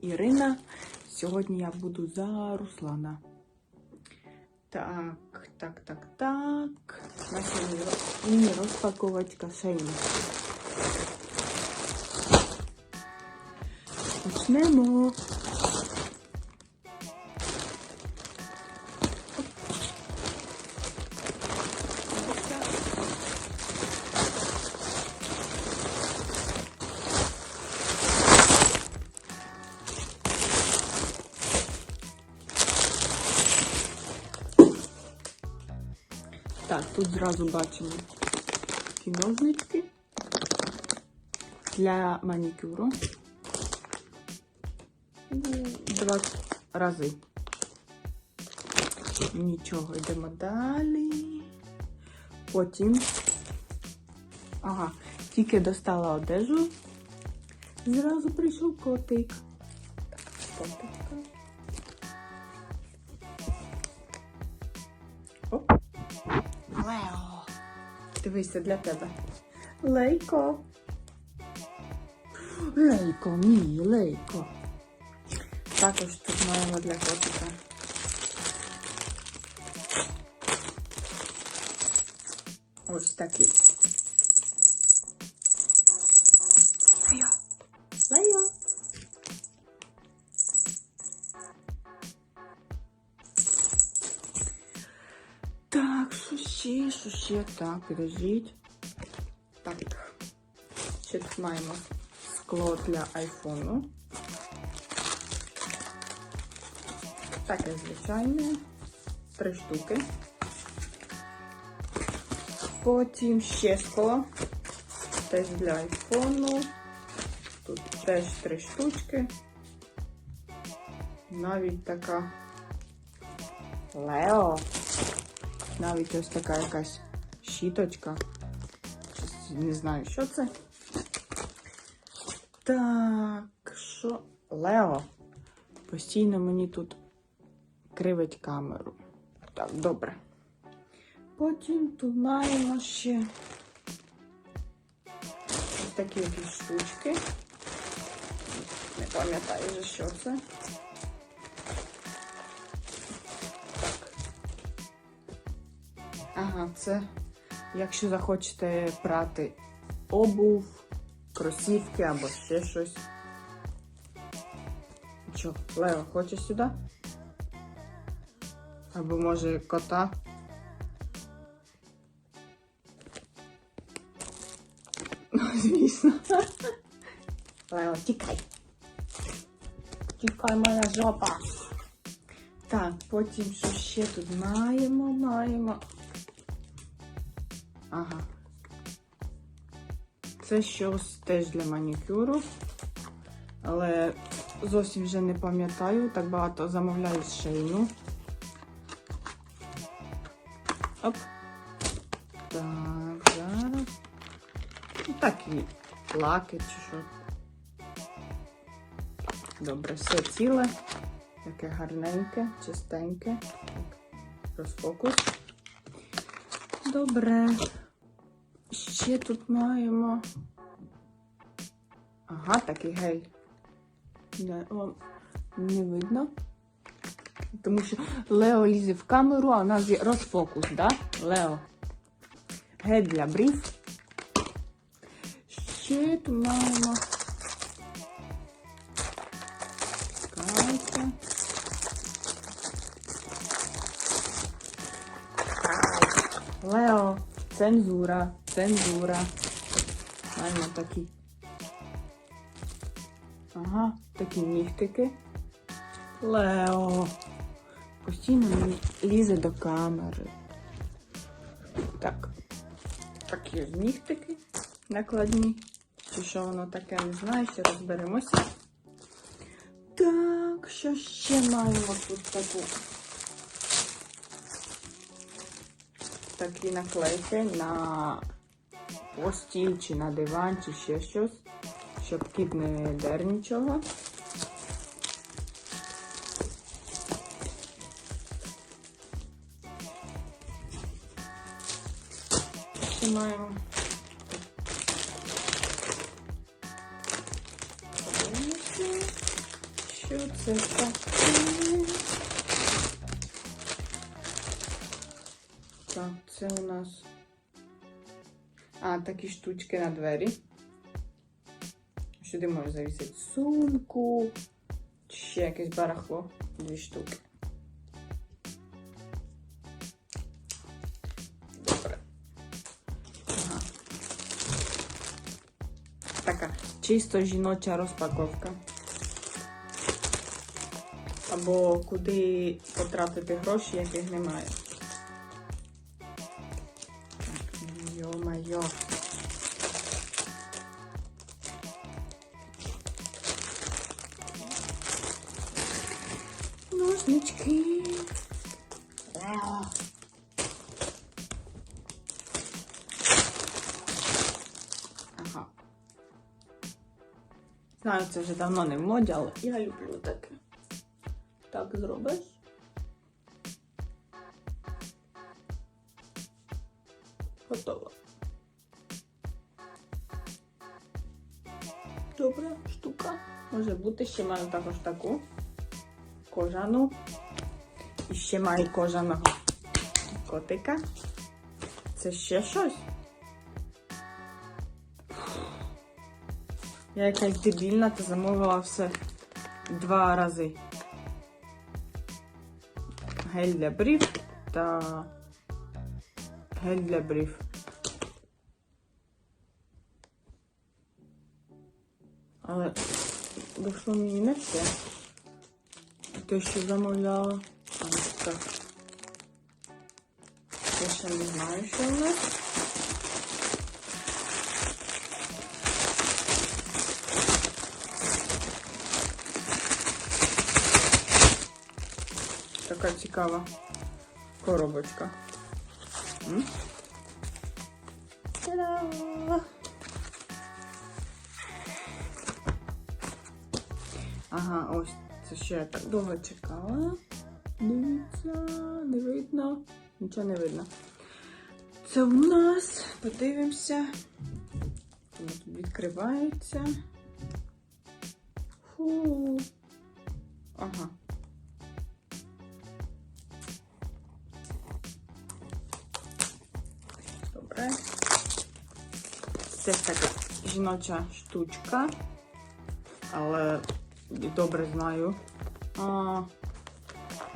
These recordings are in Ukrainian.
Ірина. Сьогодні я буду за Руслана. Так, так, так, так. Начали мені розпаковувати кошельник. Почнемо. Тут зразу бачимо такі ножнички для манікюру. Два рази. Нічого, йдемо далі. Потім. Ага, тільки достала одежу. Зразу прийшов котик. Так, Дивися для тебе. Лейко. Лейко, мій, лейко. Також тут маємо для котика. Ось такий. Ще, що ще? Так, підождіть. Так. Ще тут маємо скло для айфону. Таке звичайне. Три штуки. Потім ще скло. Теж для айфону. Тут теж три штучки. Навіть така Лео. Навіть ось така якась щіточка. Не знаю, що це. Так, що? Лео. Постійно мені тут кривить камеру. Так, добре. Потім тут маємо ще ось такі якісь штучки. Не пам'ятаю вже, що це. Це якщо захочете прати обув, кросівки або ще щось. Що, Лео, хочеш сюди? Або може кота? Ну, звісно. Лео, тікай. Тікай, моя жопа. Так, потім що ще тут маємо, маємо. Ага. Це щось теж для манікюру. Але зовсім вже не пам'ятаю. Так багато замовляю з шейну. Оп. Так, зараз. Ну, такі лаки чи що. Добре, все ціле. Таке гарненьке, чистеньке. Так, розфокус. Добре. Ще тут маємо. Ага, такий гель. Не, вам не видно. Тому що Лео лізе в камеру, а у нас є розфокус, да? Лео. Гель для брів. Ще тут маємо. Цензура, цензура. Маємо такі. Ага, такі нігтики. Лео. Постійно лізе до камери. Так. Такі нігтики накладні. Чи що воно таке, не знаю, ще розберемося. Так, що ще маємо тут таку? Такі наклейки на постіль чи на диван, чи ще щось, щоб кіт не дер нічого. Маємо Що це таке? Так, це у нас. А, такі штучки на двері. Сюди можна завісити сумку. Ще якесь барахло. Дві штуки. Добре. Чисто жіноча розпаковка. Або куди потратити гроші, яких немає. Ножнички. Ага. Знаю, це вже давно не в моді, але я люблю таке. Так зробиш. Готово. Добра штука. Може бути, ще маю також таку кожану. І ще маю кожаного котика. Це ще щось. Я якась дебільна та замовила все два рази. Гель для брів та гель для брів. Але вийшло мені не все. Те, що замовляла. Я ще не знаю, що у нас. Така цікава коробочка. Ага, ось це ще я так довго чекала. Дивіться, не видно. Нічого не видно. Це у нас, подивимося. Тут відкривається. Фу. Ага. Добре. Це така жіноча штучка, але добре знаю, а,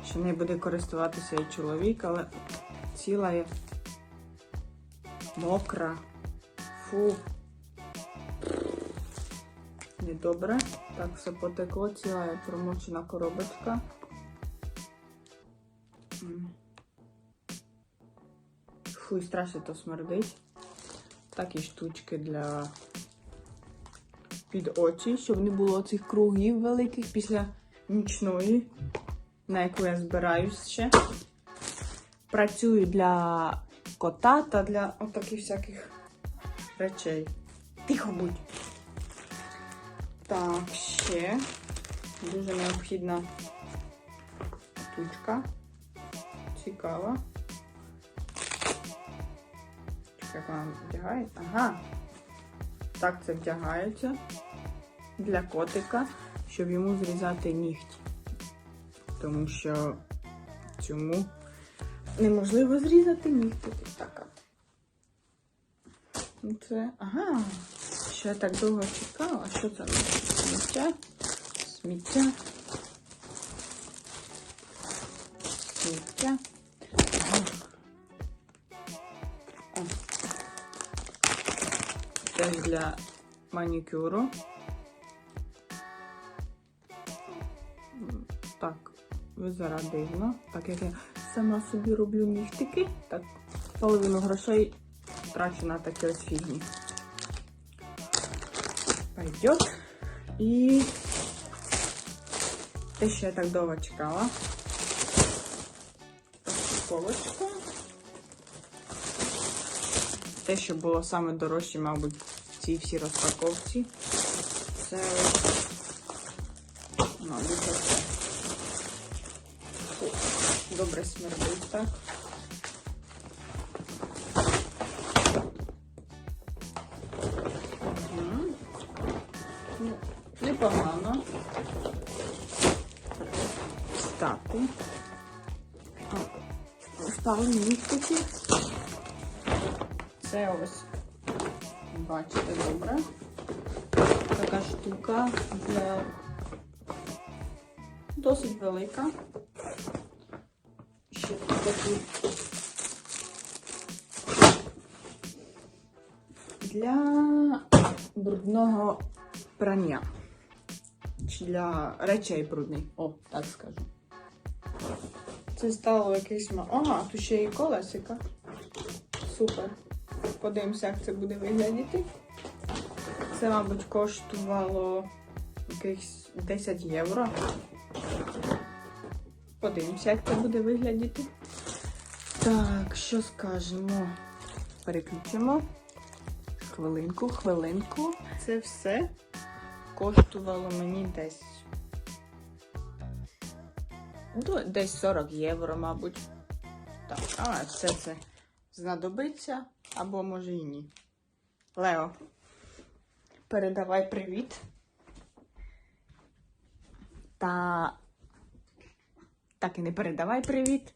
що не буде користуватися і чоловік, але ціла є мокра. Фу. Недобре. Так, все потекло, ціла є промочена коробочка. Фу, і страшно то смердить. Такі штучки для під очі, щоб не було цих кругів великих після нічної, на яку я збираюсь ще. Працюю для кота та для отаких всяких речей. Тихо будь. Так, ще дуже необхідна штучка. Цікава. Як вона вдягається? Ага. Так це вдягається для котика, щоб йому зрізати нігті. Тому що цьому неможливо зрізати нігті. Така. Ну, Це. Ага. Що я так довго чекала. Що це? Сміття? Сміття. Сміття. Це для манікюру. Так, дивно. Так як я сама собі роблю нігтики, так половину грошей трачу на такі ось фігні. Пойдет. І те, що я так довго чекала. Розпаковочка. Те, що було саме дорожче, мабуть, всій розпаковці. Це мабуть, оце. Фу, Добре смердить так. Мгм. Ну, Непогано. О, Впали нігтики. Це ось, бачите, добре. Така штука для досить велика. Такі для брудного прання. Чи для речей брудних. О, так скажу. Це стало якийсь ма. Ага, тут ще і колесика. Супер. Подивимося, як це буде виглядати. Це, мабуть, коштувало якихось 10 євро. Подивимося, як це буде виглядати. Так, що скажемо? Переключимо. Хвилинку, хвилинку. Це все коштувало мені десь. Ну, десь 40 євро, мабуть. Так, а все це знадобиться або може і ні. Лео, передавай привіт. Та так і не передавай привіт.